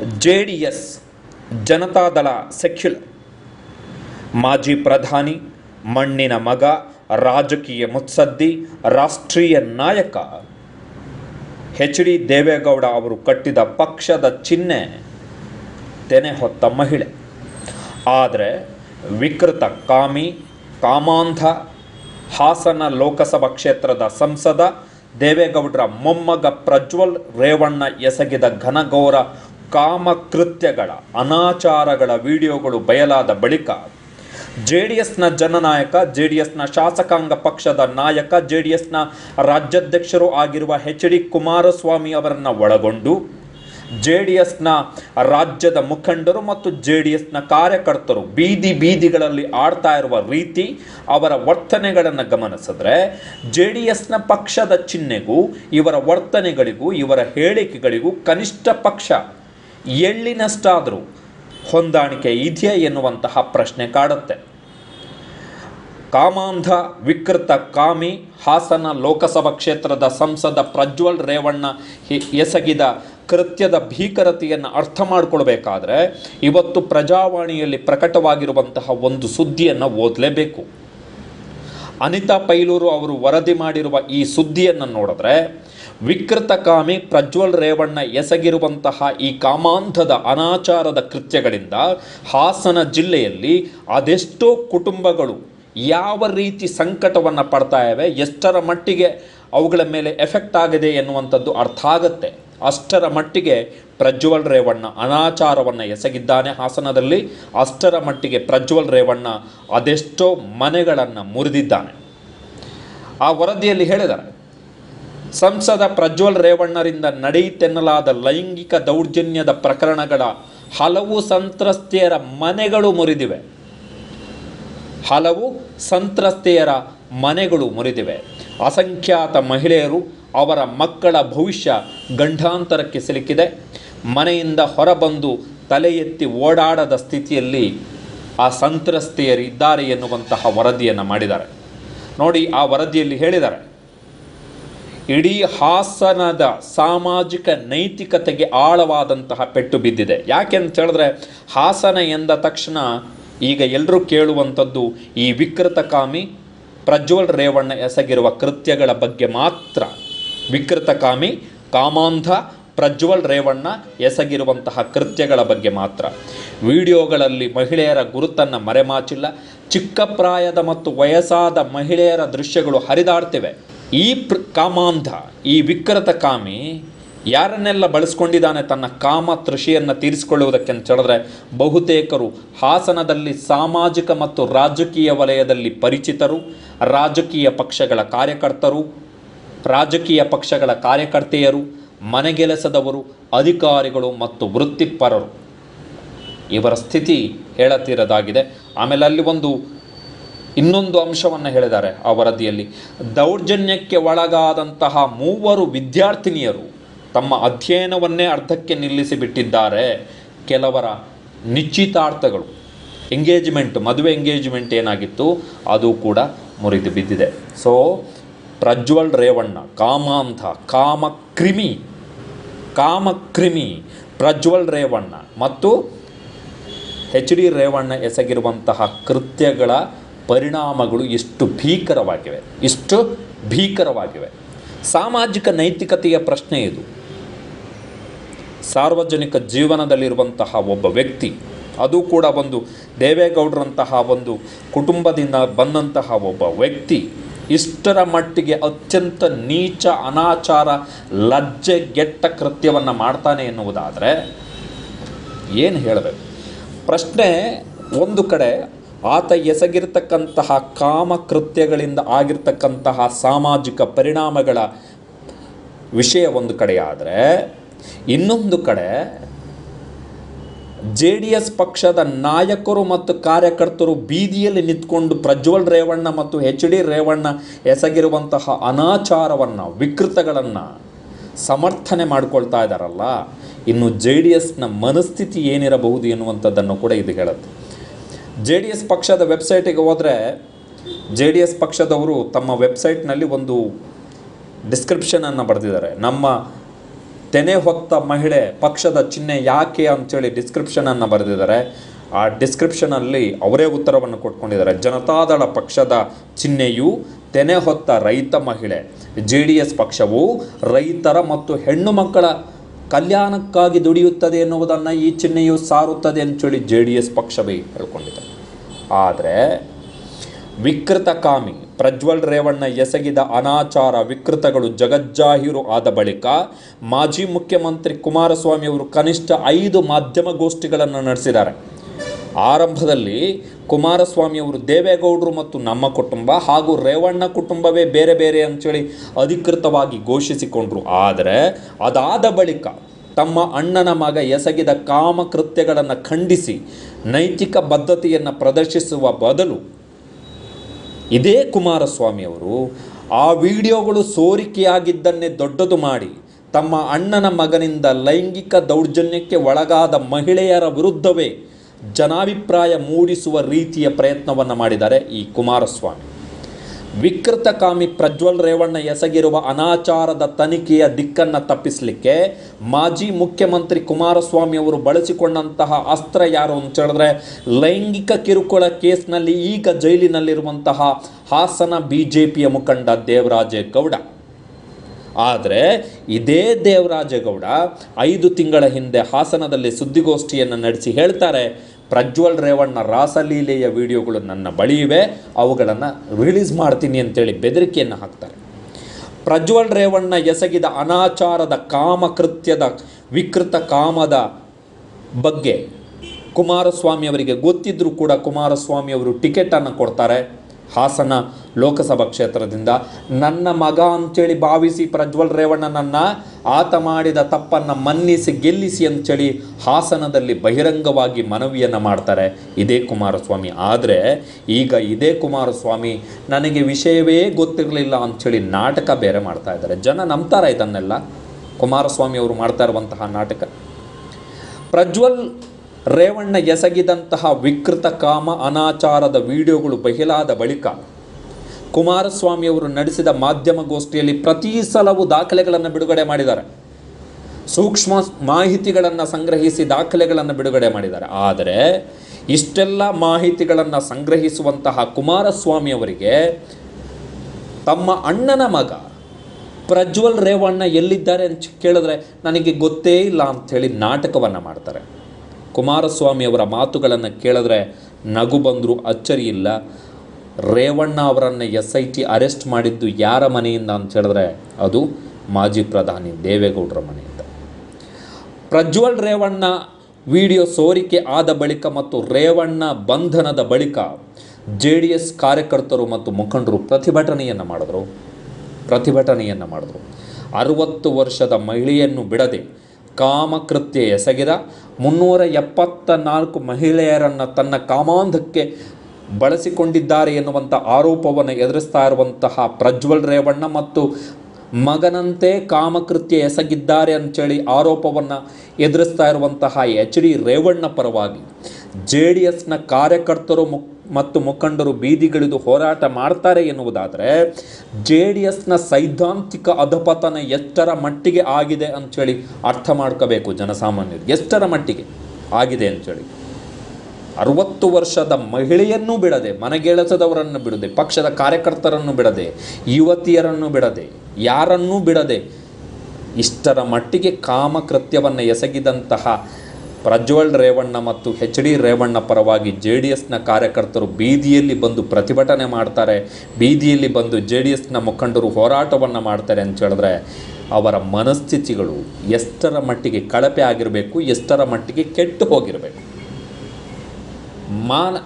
J D S Janata Dal secular ಮಾಜಿ ಪ್ರಧಾನಿ, ಮಣ್ಣಿನ ಮಗ, ರಾಜಕೀಯ ಮುತ್ಸದ್ದಿ, ರಾಷ್ಟ್ರೀಯ ನಾಯಕ ಎಚ್ ಡಿ ದೇವೇಗೌಡ ಅವರು ಕಟ್ಟಿದ ಪಕ್ಷದ ಚಿಹ್ನೆ ತೆನೆ ಹೊತ್ತ ಮಹಿಳೆ. ಆದರೆ ವಿಕೃತ ಕಾಮಿ, ಕಾಮಾಂಧ, ಹಾಸನ ಲೋಕಸಭಾ ಕ್ಷೇತ್ರದ ಸಂಸದ, ದೇವೇಗೌಡರ ಮೊಮ್ಮಗ ಪ್ರಜ್ವಲ್ ರೇವಣ್ಣ ಎಸಗಿದ ಘನಘೋರ ಕಾಮಕೃತ್ಯಗಳ, ಅನಾಚಾರಗಳ ವಿಡಿಯೋಗಳು ಬಯಲಾದ ಬಳಿಕ ಜೆ ಡಿ ಎಸ್ನ ಜನನಾಯಕ ಜೆ ಡಿ ಎಸ್ನ ಶಾಸಕಾಂಗ ಪಕ್ಷದ ನಾಯಕ ಜೆ ಡಿ ಎಸ್ನ ರಾಜ್ಯಾಧ್ಯಕ್ಷರು ಆಗಿರುವ ಎಚ್ ಡಿ ಕುಮಾರಸ್ವಾಮಿ ಅವರನ್ನು ಒಳಗೊಂಡು ಜೆ ಡಿ ಎಸ್ನ ರಾಜ್ಯದ ಮುಖಂಡರು ಮತ್ತು ಜೆ ಡಿ ಎಸ್ನ ಕಾರ್ಯಕರ್ತರು ಬೀದಿ ಬೀದಿಗಳಲ್ಲಿ ಆಡ್ತಾ ಇರುವ ರೀತಿ ಅವರ ವರ್ತನೆಗಳನ್ನು ಗಮನಿಸಿದ್ರೆ ಜೆ ಡಿ ಎಸ್ನ ಪಕ್ಷದ ಚಿಹ್ನೆಗೂ, ಇವರ ವರ್ತನೆಗಳಿಗೂ, ಇವರ ಹೇಳಿಕೆಗಳಿಗೂ ಕನಿಷ್ಠ ಪಕ್ಷ ಎಳ್ಳಿನಷ್ಟಾದರೂ ಹೊಂದಾಣಿಕೆ ಇದೆಯಾ ಎನ್ನುವಂತಹ ಪ್ರಶ್ನೆ ಕಾಡುತ್ತೆ. ಕಾಮಾಂಧ, ವಿಕೃತ ಕಾಮಿ, ಹಾಸನ ಲೋಕಸಭಾ ಕ್ಷೇತ್ರದ ಸಂಸದ ಪ್ರಜ್ವಲ್ ರೇವಣ್ಣ ಎಸಗಿದ ಕೃತ್ಯದ ಭೀಕರತೆಯನ್ನು ಅರ್ಥ ಮಾಡಿಕೊಳ್ಬೇಕಾದ್ರೆ ಇವತ್ತು ಪ್ರಜಾವಾಣಿಯಲ್ಲಿ ಪ್ರಕಟವಾಗಿರುವಂತಹ ಒಂದು ಸುದ್ದಿಯನ್ನು ಓದಲೇಬೇಕು. ಅನಿತಾ ಪೈಲೂರು ಅವರು ವರದಿ ಮಾಡಿರುವ ಈ ಸುದ್ದಿಯನ್ನು ನೋಡಿದ್ರೆ ವಿಕೃತಕಾಮಿ ಪ್ರಜ್ವಲ್ ರೇವಣ್ಣ ಎಸಗಿರುವಂತಹ ಈ ಕಾಮಾಂಧದ ಅನಾಚಾರದ ಕೃತ್ಯಗಳಿಂದ ಹಾಸನ ಜಿಲ್ಲೆಯಲ್ಲಿ ಅದೆಷ್ಟೋ ಕುಟುಂಬಗಳು ಯಾವ ರೀತಿ ಸಂಕಟವನ್ನು ಪಡ್ತಾ ಇವೆ, ಎಷ್ಟರ ಮಟ್ಟಿಗೆ ಅವುಗಳ ಮೇಲೆ ಎಫೆಕ್ಟ್ ಆಗಿದೆ ಎನ್ನುವಂಥದ್ದು ಅರ್ಥ ಆಗುತ್ತೆ. ಅಷ್ಟರ ಮಟ್ಟಿಗೆ ಪ್ರಜ್ವಲ್ ರೇವಣ್ಣ ಅನಾಚಾರವನ್ನು ಎಸಗಿದ್ದಾನೆ ಹಾಸನದಲ್ಲಿ. ಅಷ್ಟರ ಮಟ್ಟಿಗೆ ಪ್ರಜ್ವಲ್ ರೇವಣ್ಣ ಅದೆಷ್ಟೋ ಮನೆಗಳನ್ನು ಮುರಿದಿದ್ದಾನೆ. ಆ ವರದಿಯಲ್ಲಿ ಹೇಳಿದ್ದಾರೆ ಸಂಸದ ಪ್ರಜ್ವಲ್ ರೇವಣ್ಣರಿಂದ ನಡೆಯಿತೆನ್ನಲಾದ ಲೈಂಗಿಕ ದೌರ್ಜನ್ಯದ ಪ್ರಕರಣಗಳ ಹಲವು ಸಂತ್ರಸ್ತೆಯರ ಮನೆಗಳು ಮುರಿದಿವೆ. ಹಲವು ಸಂತ್ರಸ್ತೆಯರ ಮನೆಗಳು ಮುರಿದಿವೆ. ಅಸಂಖ್ಯಾತ ಮಹಿಳೆಯರು ಅವರ ಮಕ್ಕಳ ಭವಿಷ್ಯ ಗಂಡಾಂತರಕ್ಕೆ ಸಿಲುಕಿದೆ. ಮನೆಯಿಂದ ಹೊರಬಂದು ತಲೆ ಎತ್ತಿ ಓಡಾಡದ ಸ್ಥಿತಿಯಲ್ಲಿ ಆ ಸಂತ್ರಸ್ತೆಯರಿದ್ದಾರೆ ಎನ್ನುವಂತಹ ವರದಿಯನ್ನು ಮಾಡಿದ್ದಾರೆ. ನೋಡಿ ಆ ವರದಿಯಲ್ಲಿ ಹೇಳಿದ್ದಾರೆ. ಇಡೀ ಹಾಸನದ ಸಾಮಾಜಿಕ ನೈತಿಕತೆಗೆ ಆಳವಾದಂತಹ ಪೆಟ್ಟು ಬಿದ್ದಿದೆ. ಯಾಕೆ ಅಂತ ಹೇಳಿದ್ರೆ, ಹಾಸನ ಎಂದ ತಕ್ಷಣ ಈಗ ಎಲ್ಲರೂ ಕೇಳುವಂಥದ್ದು ಈ ವಿಕೃತಕಾಮಿ ಪ್ರಜ್ವಲ್ ರೇವಣ್ಣ ಎಸಗಿರುವ ಕೃತ್ಯಗಳ ಬಗ್ಗೆ ಮಾತ್ರ. ವಿಕೃತಕಾಮಿ ಕಾಮಾಂಧ ಪ್ರಜ್ವಲ್ ರೇವಣ್ಣ ಎಸಗಿರುವಂತಹ ಕೃತ್ಯಗಳ ಬಗ್ಗೆ ಮಾತ್ರ. ವಿಡಿಯೋಗಳಲ್ಲಿ ಮಹಿಳೆಯರ ಗುರುತನ್ನು ಮರೆಮಾಚಿಲ್ಲ. ಚಿಕ್ಕ ಪ್ರಾಯದ ಮತ್ತು ವಯಸ್ಸಾದ ಮಹಿಳೆಯರ ದೃಶ್ಯಗಳು ಹರಿದಾಡ್ತಿವೆ. ಈ ಪ್ರ, ಕಾಮಾಂಧ, ಈ ವಿಕೃತ ಕಾಮಿ ಯಾರನ್ನೆಲ್ಲ ಬಳಸ್ಕೊಂಡಿದ್ದಾನೆ ತನ್ನ ಕಾಮ ತೃಷಿಯನ್ನು ತೀರಿಸಿಕೊಳ್ಳುವುದಕ್ಕೆ ಅಂತ ಹೇಳಿದ್ರೆ ಬಹುತೇಕರು ಹಾಸನದಲ್ಲಿ ಸಾಮಾಜಿಕ ಮತ್ತು ರಾಜಕೀಯ ವಲಯದಲ್ಲಿ ಪರಿಚಿತರು, ರಾಜಕೀಯ ಪಕ್ಷಗಳ ಕಾರ್ಯಕರ್ತರು, ರಾಜಕೀಯ ಪಕ್ಷಗಳ ಕಾರ್ಯಕರ್ತೆಯರು, ಮನೆಗೆಲಸದವರು, ಅಧಿಕಾರಿಗಳು ಮತ್ತು ವೃತ್ತಿಪರರು. ಇವರ ಸ್ಥಿತಿ ಹೇಳತೀರದಾಗಿದೆ. ಆಮೇಲೆ ಅಲ್ಲಿ ಒಂದು ಇನ್ನೊಂದು ಅಂಶವನ್ನು ಹೇಳಿದ್ದಾರೆ ಆ ವರದಿಯಲ್ಲಿ. ದೌರ್ಜನ್ಯಕ್ಕೆ ಒಳಗಾದಂತಹ ಮೂವರು ವಿದ್ಯಾರ್ಥಿನಿಯರು ತಮ್ಮ ಅಧ್ಯಯನವನ್ನೇ ಅರ್ಧಕ್ಕೆ ನಿಲ್ಲಿಸಿ ಬಿಟ್ಟಿದ್ದಾರೆ ಕೆಲವರ ನಿಶ್ಚಿತಾರ್ಥಗಳು. ಎಂಗೇಜ್ಮೆಂಟ್, ಮದುವೆ ಎಂಗೇಜ್ಮೆಂಟ್ ಏನಾಗಿತ್ತು? ಅದು ಕೂಡ ಮುರಿದು ಬಿದ್ದಿದೆ. ಸೊ ಪ್ರಜ್ವಲ್ ರೇವಣ್ಣ, ಕಾಮಾಂಧ, ಕಾಮಕ್ರಿಮಿ ಕಾಮಕ್ರಿಮಿ, ಪ್ರಜ್ವಲ್ ರೇವಣ್ಣ ಮತ್ತು ಎಚ್ ಡಿ ರೇವಣ್ಣ ಎಸಗಿರುವಂತಹ ಕೃತ್ಯಗಳ ಪರಿಣಾಮಗಳು ಎಷ್ಟು ಭೀಕರವಾಗಿವೆ ಇಷ್ಟು ಭೀಕರವಾಗಿವೆ. ಸಾಮಾಜಿಕ ನೈತಿಕತೆಯ ಪ್ರಶ್ನೆ ಇದು. ಸಾರ್ವಜನಿಕ ಜೀವನದಲ್ಲಿರುವಂತಹ ಒಬ್ಬ ವ್ಯಕ್ತಿ, ಅದು ಕೂಡ ಒಂದು ದೇವೇಗೌಡರಂತಹ ಒಂದು ಕುಟುಂಬದಿಂದ ಬಂದಂತಹ ಒಬ್ಬ ವ್ಯಕ್ತಿ, ಇಷ್ಟರ ಮಟ್ಟಿಗೆ ಅತ್ಯಂತ ನೀಚ, ಅನಾಚಾರ ಲಜ್ಜೆಗೆಟ್ಟ ಕೃತ್ಯವನ್ನು ಮಾಡ್ತಾನೆ ಎನ್ನುವುದಾದರೆ, ಏನು ಹೇಳಬೇಕು? ಪ್ರಶ್ನೆ ಒಂದು ಕಡೆ ಆತ ಎಸಗಿರ್ತಕ್ಕಂತಹ ಕಾಮಕೃತ್ಯಗಳಿಂದ ಆಗಿರ್ತಕ್ಕಂತಹ ಸಾಮಾಜಿಕ ಪರಿಣಾಮಗಳ ವಿಷಯ ಒಂದು ಕಡೆಯಾದರೆ, ಇನ್ನೊಂದು ಕಡೆ ಜೆ ಡಿ ಎಸ್ ಪಕ್ಷದ ನಾಯಕರು ಮತ್ತು ಕಾರ್ಯಕರ್ತರು ಬೀದಿಯಲ್ಲಿ ನಿಂತ್ಕೊಂಡು ಪ್ರಜ್ವಲ್ ರೇವಣ್ಣ ಮತ್ತು ಎಚ್ ಡಿ ರೇವಣ್ಣ ಎಸಗಿರುವಂತಹ ಅನಾಚಾರವನ್ನು, ವಿಕೃತಗಳನ್ನು ಸಮರ್ಥನೆ ಮಾಡ್ಕೊಳ್ತಾ ಇದ್ದಾರಲ್ಲ ಇನ್ನು ಜೆ ಡಿ ಎಸ್ನ ಮನಸ್ಥಿತಿ ಏನಿರಬಹುದು ಎನ್ನುವಂಥದ್ದನ್ನು ಕೂಡ ಇದು ಹೇಳುತ್ತೆ. ಜೆ ಡಿ ಎಸ್ ಪಕ್ಷದ ವೆಬ್ಸೈಟಿಗೆ ಹೋದರೆ ಜೆ ಡಿ ಎಸ್ ಪಕ್ಷದವರು ತಮ್ಮ ವೆಬ್ಸೈಟ್ನಲ್ಲಿ ಒಂದು ಡಿಸ್ಕ್ರಿಪ್ಷನನ್ನು ಬರೆದಿದ್ದಾರೆ. ನಮ್ಮ ತೆನೆ ಹೊತ್ತ ಮಹಿಳೆ ಪಕ್ಷದ ಚಿಹ್ನೆ ಯಾಕೆ ಅಂಥೇಳಿ ಡಿಸ್ಕ್ರಿಪ್ಷನನ್ನು ಬರೆದಿದ್ದಾರೆ. ಆ ಡಿಸ್ಕ್ರಿಪ್ಷನಲ್ಲಿ ಅವರೇ ಉತ್ತರವನ್ನು ಕೊಟ್ಕೊಂಡಿದ್ದಾರೆ. ಜನತಾದಳ ಪಕ್ಷದ ಚಿಹ್ನೆಯು ತೆನೆ ಹೊತ್ತ ರೈತ ಮಹಿಳೆ. ಜೆ ಡಿ ಎಸ್ ಪಕ್ಷವು ರೈತರ ಮತ್ತು ಹೆಣ್ಣು ಮಕ್ಕಳ ಕಲ್ಯಾಣಕ್ಕಾಗಿ ದುಡಿಯುತ್ತದೆ ಎನ್ನುವುದನ್ನು ಈ ಚಿಹ್ನೆಯು ಸಾರುತ್ತದೆ ಅಂತೇಳಿ ಜೆ ಡಿ ಎಸ್ ಪಕ್ಷವೇ ಹೇಳ್ಕೊಂಡಿದೆ. ಆದರೆ ವಿಕೃತಕಾಮಿ ಪ್ರಜ್ವಲ್ ರೇವಣ್ಣ ಎಸಗಿದ ಅನಾಚಾರ ವಿಕೃತಗಳು ಜಗಜ್ಜಾಹೀರು ಆದ ಬಳಿಕ ಮಾಜಿ ಮುಖ್ಯಮಂತ್ರಿ ಕುಮಾರಸ್ವಾಮಿ ಅವರು ಕನಿಷ್ಠ ಐದು ಮಾಧ್ಯಮಗೋಷ್ಠಿಗಳನ್ನು ನಡೆಸಿದ್ದಾರೆ. ಆರಂಭದಲ್ಲಿ ಕುಮಾರಸ್ವಾಮಿ ಅವರು ದೇವೇಗೌಡರು ಮತ್ತು ನಮ್ಮ ಕುಟುಂಬ ಹಾಗೂ ರೇವಣ್ಣ ಕುಟುಂಬವೇ ಬೇರೆ ಬೇರೆ ಅಂಥೇಳಿ ಅಧಿಕೃತವಾಗಿ ಘೋಷಿಸಿಕೊಂಡರು. ಆದರೆ ಅದಾದ ಬಳಿಕ ತಮ್ಮ ಅಣ್ಣನ ಮಗ ಎಸಗಿದ ಕಾಮಕೃತ್ಯಗಳನ್ನು ಖಂಡಿಸಿ ನೈತಿಕ ಬದ್ಧತೆಯನ್ನು ಪ್ರದರ್ಶಿಸುವ ಬದಲು ಇದೇ ಕುಮಾರಸ್ವಾಮಿ ಅವರು ಆ ವಿಡಿಯೋಗಳು ಸೋರಿಕೆಯಾಗಿದ್ದನ್ನೇ ದೊಡ್ಡದು ಮಾಡಿ ತಮ್ಮ ಅಣ್ಣನ ಮಗನಿಂದ ಲೈಂಗಿಕ ದೌರ್ಜನ್ಯಕ್ಕೆ ಒಳಗಾದ ಮಹಿಳೆಯರ ವಿರುದ್ಧವೇ ಜನಾಭಿಪ್ರಾಯ ಮೂಡಿಸುವ ರೀತಿಯ ಪ್ರಯತ್ನವನ್ನು ಮಾಡಿದ್ದಾರೆ ಈ ಕುಮಾರಸ್ವಾಮಿ. ವಿಕೃತಕಾಮಿ ಪ್ರಜ್ವಲ್ ರೇವಣ್ಣ ಎಸಗಿರುವ ಅನಾಚಾರದ ತನಿಖೆಯ ದಿಕ್ಕನ್ನು ತಪ್ಪಿಸಲಿಕ್ಕೆ ಮಾಜಿ ಮುಖ್ಯಮಂತ್ರಿ ಕುಮಾರಸ್ವಾಮಿ ಅವರು ಬಳಸಿಕೊಂಡಂತಹ ಅಸ್ತ್ರ ಯಾರು ಅಂತ ಹೇಳಿದ್ರೆ ಲೈಂಗಿಕ ಕಿರುಕುಳ ಕೇಸ್ನಲ್ಲಿ ಈಗ ಜೈಲಿನಲ್ಲಿರುವಂತಹ ಹಾಸನ ಬಿ ಜೆ ಪಿಯ ಮುಖಂಡ ದೇವರಾಜೇಗೌಡ ಆದರೆ ಇದೇ ದೇವರಾಜೇಗೌಡ ಐದು ತಿಂಗಳ ಹಿಂದೆ ಹಾಸನದಲ್ಲಿ ಸುದ್ದಿಗೋಷ್ಠಿಯನ್ನು ನಡೆಸಿ ಹೇಳ್ತಾರೆ ಪ್ರಜ್ವಲ್ ರೇವಣ್ಣ ರಾಸಲೀಲೆಯ ವಿಡಿಯೋಗಳು ನನ್ನ ಬಳಿ ಇವೆ. ಅವುಗಳನ್ನು ರಿಲೀಸ್ ಮಾಡ್ತೀನಿ ಅಂತೇಳಿ ಬೆದರಿಕೆಯನ್ನು ಹಾಕ್ತಾರೆ. ಪ್ರಜ್ವಲ್ ರೇವಣ್ಣ ಎಸಗಿದ ಅನಾಚಾರದ ಕಾಮಕೃತ್ಯದ ವಿಕೃತ ಕಾಮದ ಬಗ್ಗೆ ಕುಮಾರಸ್ವಾಮಿ ಅವರಿಗೆ ಗೊತ್ತಿದ್ದರೂ ಕೂಡ ಕುಮಾರಸ್ವಾಮಿ ಅವರು ಟಿಕೆಟನ್ನು ಕೊಡ್ತಾರೆ. ಹಾಸನ ಲೋಕಸಭಾ ಕ್ಷೇತ್ರದಿಂದ ನನ್ನ ಮಗ ಅಂತೇಳಿ ಭಾವಿಸಿ ಪ್ರಜ್ವಲ್ ರೇವಣ್ಣನನ್ನು ಆತ ಮಾಡಿದ ತಪ್ಪನ್ನು ಮನ್ನಿಸಿ ಗೆಲ್ಲಿಸಿ ಅಂತೇಳಿ ಹಾಸನದಲ್ಲಿ ಬಹಿರಂಗವಾಗಿ ಮನವಿಯನ್ನು ಮಾಡ್ತಾರೆ ಇದೇ ಕುಮಾರಸ್ವಾಮಿ. ಆದರೆ ಈಗ ಇದೇ ಕುಮಾರಸ್ವಾಮಿ ನನಗೆ ವಿಷಯವೇ ಗೊತ್ತಿರಲಿಲ್ಲ ಅಂಥೇಳಿ ನಾಟಕ ಬೇರೆ ಮಾಡ್ತಾ ಇದ್ದಾರೆ. ಜನ ನಂಬ್ತಾರೆ ಇದನ್ನೆಲ್ಲ. ಕುಮಾರಸ್ವಾಮಿ ಅವರು ಮಾಡ್ತಾ ಇರುವಂತಹ ನಾಟಕ. ಪ್ರಜ್ವಲ್ ರೇವಣ್ಣ ಎಸಗಿದಂತಹ ವಿಕೃತ ಕಾಮ ಅನಾಚಾರದ ವಿಡಿಯೋಗಳು ಬಹಿಲಾದ ಬಳಿಕ ಕುಮಾರಸ್ವಾಮಿ ಅವರು ನಡೆಸಿದ ಮಾಧ್ಯಮಗೋಷ್ಠಿಯಲ್ಲಿ ಪ್ರತಿ ಸಲವೂ ದಾಖಲೆಗಳನ್ನು ಬಿಡುಗಡೆ ಮಾಡಿದ್ದಾರೆ. ಸೂಕ್ಷ್ಮ ಮಾಹಿತಿಗಳನ್ನು ಸಂಗ್ರಹಿಸಿ ದಾಖಲೆಗಳನ್ನು ಬಿಡುಗಡೆ ಮಾಡಿದ್ದಾರೆ. ಆದರೆ ಇಷ್ಟೆಲ್ಲ ಮಾಹಿತಿಗಳನ್ನು ಸಂಗ್ರಹಿಸುವಂತಹ ಕುಮಾರಸ್ವಾಮಿ ಅವರಿಗೆ ತಮ್ಮ ಅಣ್ಣನ ಮಗ ಪ್ರಜ್ವಲ್ ರೇವಣ್ಣ ಎಲ್ಲಿದ್ದಾರೆ ಅಂತ ಕೇಳಿದ್ರೆ ನನಗೆ ಗೊತ್ತೇ ಇಲ್ಲ ಅಂಥೇಳಿ ನಾಟಕವನ್ನು ಮಾಡ್ತಾರೆ. ಕುಮಾರಸ್ವಾಮಿ ಅವರ ಮಾತುಗಳನ್ನು ಕೇಳಿದ್ರೆ ನಗು ಬಂದರೂ ಅಚ್ಚರಿ ಇಲ್ಲ. ರೇವಣ್ಣ ಅವರನ್ನು ಎಸ್ ಐ ಟಿ ಅರೆಸ್ಟ್ ಮಾಡಿದ್ದು ಯಾರ ಮನೆಯಿಂದ ಅಂತ ಹೇಳಿದ್ರೆ ಅದು ಮಾಜಿ ಪ್ರಧಾನಿ ದೇವೇಗೌಡರ ಮನೆಯಿಂದ. ಪ್ರಜ್ವಲ್ ರೇವಣ್ಣ ವಿಡಿಯೋ ಸೋರಿಕೆ ಆದ ಬಳಿಕ ಮತ್ತು ರೇವಣ್ಣ ಬಂಧನದ ಬಳಿಕ ಜೆ ಡಿ ಎಸ್ ಕಾರ್ಯಕರ್ತರು ಮತ್ತು ಮುಖಂಡರು ಪ್ರತಿಭಟನೆಯನ್ನು ಮಾಡಿದ್ರು. ಪ್ರತಿಭಟನೆಯನ್ನು ಮಾಡಿದ್ರು. ಅರುವತ್ತು ವರ್ಷದ ಮಹಿಳೆಯನ್ನು ಬಿಡದೆ ಕಾಮಕೃತ್ಯ ಎಸಗಿದ ಮುನ್ನೂರ ಎಪ್ಪತ್ತ ನಾಲ್ಕು ಮಹಿಳೆಯರನ್ನು ತನ್ನ ಕಾಮಾಂಧಕ್ಕೆ ಬಳಸಿಕೊಂಡಿದ್ದಾರೆ ಎನ್ನುವಂಥ ಆರೋಪವನ್ನು ಎದುರಿಸ್ತಾ ಇರುವಂತಹ ಪ್ರಜ್ವಲ್ ರೇವಣ್ಣ ಮತ್ತು ಮಗನಂತೆ ಕಾಮಕೃತ್ಯ ಎಸಗಿದ್ದಾರೆ ಅಂಥೇಳಿ ಆರೋಪವನ್ನು ಎದುರಿಸ್ತಾ ಇರುವಂತಹ ಎಚ್ ಡಿ ರೇವಣ್ಣ ಪರವಾಗಿ ಜೆ ಡಿ ಎಸ್ನ ಕಾರ್ಯಕರ್ತರು ಮುಕ್ ಮತ್ತು ಮುಖಂಡರು ಬೀದಿಗಿಳಿದು ಹೋರಾಟ ಮಾಡ್ತಾರೆ ಎನ್ನುವುದಾದರೆ ಜೆ ಡಿ ಎಸ್ನ ಸೈದ್ಧಾಂತಿಕ ಅಧಪತನ ಎಷ್ಟರ ಮಟ್ಟಿಗೆ ಆಗಿದೆ ಅಂಥೇಳಿ ಅರ್ಥ ಮಾಡ್ಕೋಬೇಕು ಜನಸಾಮಾನ್ಯರು. ಎಷ್ಟರ ಮಟ್ಟಿಗೆ ಆಗಿದೆ ಅಂಥೇಳಿ ಅರುವತ್ತು ವರ್ಷದ ಮಹಿಳೆಯನ್ನು ಬಿಡದೆ, ಮನೆಗೆಳಸದವರನ್ನು ಬಿಡದೆ, ಪಕ್ಷದ ಕಾರ್ಯಕರ್ತರನ್ನು ಬಿಡದೆ, ಯುವತಿಯರನ್ನು ಬಿಡದೆ, ಯಾರನ್ನೂ ಬಿಡದೆ, ಇಷ್ಟರ ಮಟ್ಟಿಗೆ ಕಾಮಕೃತ್ಯವನ್ನು ಎಸಗಿದಂತಹ ಪ್ರಜ್ವಲ್ ರೇವಣ್ಣ ಮತ್ತು ಎಚ್ ಡಿ ರೇವಣ್ಣ ಪರವಾಗಿ ಜೆ ಡಿ ಎಸ್ನ ಕಾರ್ಯಕರ್ತರು ಬೀದಿಯಲ್ಲಿ ಬಂದು ಪ್ರತಿಭಟನೆ ಮಾಡ್ತಾರೆ. ಬೀದಿಯಲ್ಲಿ ಬಂದು ಜೆ ಡಿ ಎಸ್ನ ಮುಖಂಡರು ಹೋರಾಟವನ್ನು ಮಾಡ್ತಾರೆ ಅಂತ ಹೇಳಿದ್ರೆ ಅವರ ಮನಸ್ಥಿತಿಗಳು ಎಷ್ಟರ ಮಟ್ಟಿಗೆ ಕಳಪೆ ಆಗಿರಬೇಕು, ಎಷ್ಟರ ಮಟ್ಟಿಗೆ ಕೆಟ್ಟು ಹೋಗಿರಬೇಕು. ಮಾನ,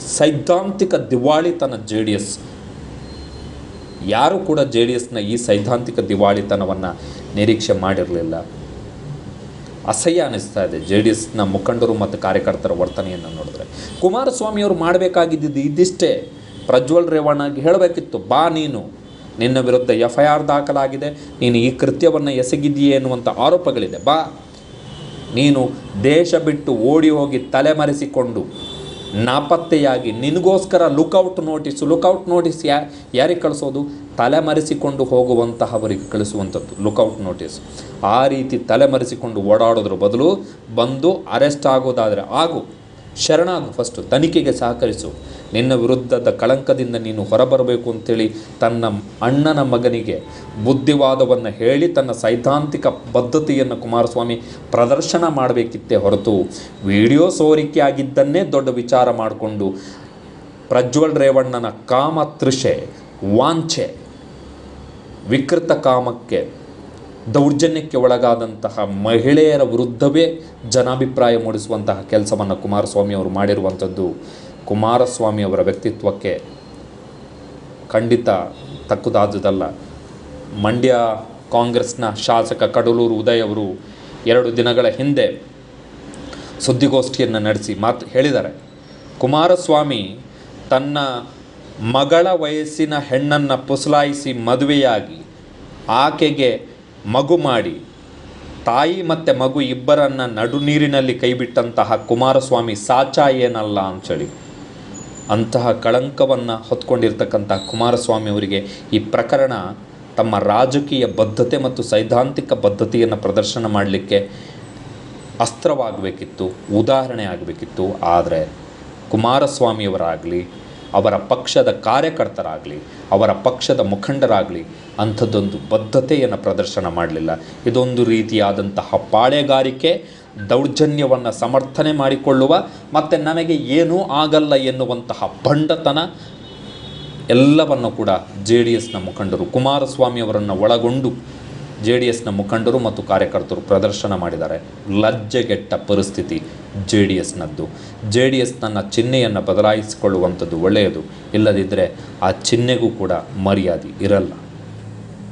ಸೈದ್ಧಾಂತಿಕ ದಿವಾಳಿತನ ಜೆ ಡಿ ಎಸ್ ಯಾರೂ ಕೂಡ ಜೆ ಡಿ ಎಸ್ನ ಈ ಸೈದ್ಧಾಂತಿಕ ದಿವಾಳಿತನವನ್ನು ನಿರೀಕ್ಷೆ ಮಾಡಿರಲಿಲ್ಲ. ಅಸಹ್ಯ ಅನ್ನಿಸ್ತಾ ಇದೆ ಜೆ ಡಿ ಎಸ್ನ ಮುಖಂಡರು ಮತ್ತು ಕಾರ್ಯಕರ್ತರ ವರ್ತನೆಯನ್ನು ನೋಡಿದ್ರೆ. ಕುಮಾರಸ್ವಾಮಿಯವರು ಮಾಡಬೇಕಾಗಿದ್ದು ಇದಿಷ್ಟೇ. ಪ್ರಜ್ವಲ್ ರೇವಣ್ಣಗೆ ಹೇಳಬೇಕಿತ್ತು, ಬಾ ನೀನು. ನಿನ್ನ ವಿರುದ್ಧ ಎಫ್ ಐ ಆರ್ ದಾಖಲಾಗಿದೆ. ನೀನು ಈ ಕೃತ್ಯವನ್ನು ಎಸಗಿದೆಯೇ ಎನ್ನುವಂಥ ಆರೋಪಗಳಿದೆ. ಬಾ. ನೀನು ದೇಶ ಬಿಟ್ಟು ಓಡಿ ಹೋಗಿ ತಲೆಮರೆಸಿಕೊಂಡು ನಾಪತ್ತೆಯಾಗಿ ನಿನಗೋಸ್ಕರ ಲುಕೌಟ್ ನೋಟಿಸು ಲುಕೌಟ್ ನೋಟಿಸ್ ಯಾ ಯಾರಿಗೆ ಕಳಿಸೋದು? ತಲೆಮರೆಸಿಕೊಂಡು ಹೋಗುವಂತಹವರಿಗೆ ಕಳಿಸುವಂಥದ್ದು ಲುಕೌಟ್ ನೋಟಿಸ್ ಆ ರೀತಿ ತಲೆಮರೆಸಿಕೊಂಡು ಓಡಾಡೋದ್ರ ಬದಲು ಬಂದು ಅರೆಸ್ಟ್ ಆಗೋದಾದರೆ ಆಗು. ಶರಣಾಗು. ಫಸ್ಟು ತನಿಖೆಗೆ ಸಹಕರಿಸು. ನಿನ್ನ ವಿರುದ್ಧದ ಕಳಂಕದಿಂದ ನೀನು ಹೊರಬರಬೇಕು ಅಂತೇಳಿ ತನ್ನ ಅಣ್ಣನ ಮಗನಿಗೆ ಬುದ್ಧಿವಾದವನ್ನು ಹೇಳಿ ತನ್ನ ಸೈದ್ಧಾಂತಿಕ ಬದ್ಧತೆಯನ್ನು ಕುಮಾರಸ್ವಾಮಿ ಪ್ರದರ್ಶನ ಮಾಡಬೇಕಿತ್ತೇ ಹೊರತು ವಿಡಿಯೋ ಸೋರಿಕೆ ಆಗಿದ್ದನ್ನೇ ದೊಡ್ಡ ವಿಚಾರ ಮಾಡಿಕೊಂಡು ಪ್ರಜ್ವಲ್ ರೇವಣ್ಣನ ಕಾಮತೃಷೆ, ವಾಂಛೆ, ವಿಕೃತ ಕಾಮಕ್ಕೆ ದೌರ್ಜನ್ಯಕ್ಕೆ ಒಳಗಾದಂತಹ ಮಹಿಳೆಯರ ವಿರುದ್ಧವೇ ಜನಾಭಿಪ್ರಾಯ ಮೂಡಿಸುವಂತಹ ಕೆಲಸವನ್ನು ಕುಮಾರಸ್ವಾಮಿ ಅವರು ಮಾಡಿರುವಂಥದ್ದು. ಕುಮಾರಸ್ವಾಮಿ ಅವರ ವ್ಯಕ್ತಿತ್ವಕ್ಕೆ ಖಂಡಿತ ತಕ್ಕುದಾದುದಲ್ಲ ಮಂಡ್ಯ ಕಾಂಗ್ರೆಸ್ನ ಶಾಸಕ ಕಡಲೂರು ಉದಯ್ ಅವರು ಎರಡು ದಿನಗಳ ಹಿಂದೆ ಸುದ್ದಿಗೋಷ್ಠಿಯನ್ನು ನಡೆಸಿ ಮಾತು ಹೇಳಿದ್ದಾರೆ. ಕುಮಾರಸ್ವಾಮಿ ತನ್ನ ಮಗಳ ವಯಸ್ಸಿನ ಹೆಣ್ಣನ್ನು ಪುಸಲಾಯಿಸಿ ಮದುವೆಯಾಗಿ ಆಕೆಗೆ ಮಗು ಮಾಡಿ. ತಾಯಿ ಮತ್ತು ಮಗು ಇಬ್ಬರನ್ನು ನಡು ನೀರಿನಲ್ಲಿ ಕೈಬಿಟ್ಟಂತಹ ಕುಮಾರಸ್ವಾಮಿ ಸಾಚಾ ಏನಲ್ಲ ಅಂಥೇಳಿ ಅಂತಹ ಕಳಂಕವನ್ನು ಹೊತ್ಕೊಂಡಿರ್ತಕ್ಕಂತಹ ಕುಮಾರಸ್ವಾಮಿ ಅವರಿಗೆ ಈ ಪ್ರಕರಣ ತಮ್ಮ ರಾಜಕೀಯ ಬದ್ಧತೆ ಮತ್ತು ಸೈದ್ಧಾಂತಿಕ ಬದ್ಧತೆಯನ್ನು ಪ್ರದರ್ಶನ ಮಾಡಲಿಕ್ಕೆ ಅಸ್ತ್ರವಾಗಬೇಕಿತ್ತು, ಉದಾಹರಣೆ ಆಗಬೇಕಿತ್ತು. ಆದರೆ ಕುಮಾರಸ್ವಾಮಿಯವರಾಗಲಿ ಅವರ ಪಕ್ಷದ ಕಾರ್ಯಕರ್ತರಾಗಲಿ, ಅವರ ಪಕ್ಷದ ಮುಖಂಡರಾಗಲಿ ಅಂಥದ್ದೊಂದು ಬದ್ಧತೆಯನ್ನು ಪ್ರದರ್ಶನ ಮಾಡಲಿಲ್ಲ. ಇದೊಂದು ರೀತಿಯಾದಂತಹ ಪಾಳೆಗಾರಿಕೆ, ದೌರ್ಜನ್ಯವನ್ನು ಸಮರ್ಥನೆ ಮಾಡಿಕೊಳ್ಳುವ ಮತ್ತು ನಮಗೆ ಏನೂ ಆಗಲ್ಲ ಎನ್ನುವಂತಹ ಬಂಡತನ ಎಲ್ಲವನ್ನು ಕೂಡ ಜೆ ಡಿ ಎಸ್ನ ಮುಖಂಡರು ಕುಮಾರಸ್ವಾಮಿಯವರನ್ನು ಒಳಗೊಂಡು ಜೆ ಡಿ ಎಸ್ನ ಮುಖಂಡರು ಮತ್ತು ಕಾರ್ಯಕರ್ತರು ಪ್ರದರ್ಶನ ಮಾಡಿದ್ದಾರೆ. ಲಜ್ಜೆಗೆಟ್ಟ ಪರಿಸ್ಥಿತಿ. ಜೆ ಡಿ ಎಸ್ನದ್ದು ಜೆ ಡಿ ಎಸ್ ತನ್ನ ಚಿಹ್ನೆಯನ್ನು ಬದಲಾಯಿಸಿಕೊಳ್ಳುವಂಥದ್ದು ಒಳ್ಳೆಯದು. ಇಲ್ಲದಿದ್ದರೆ ಆ ಚಿಹ್ನೆಗೂ ಕೂಡ ಮರ್ಯಾದೆ ಇರಲ್ಲ.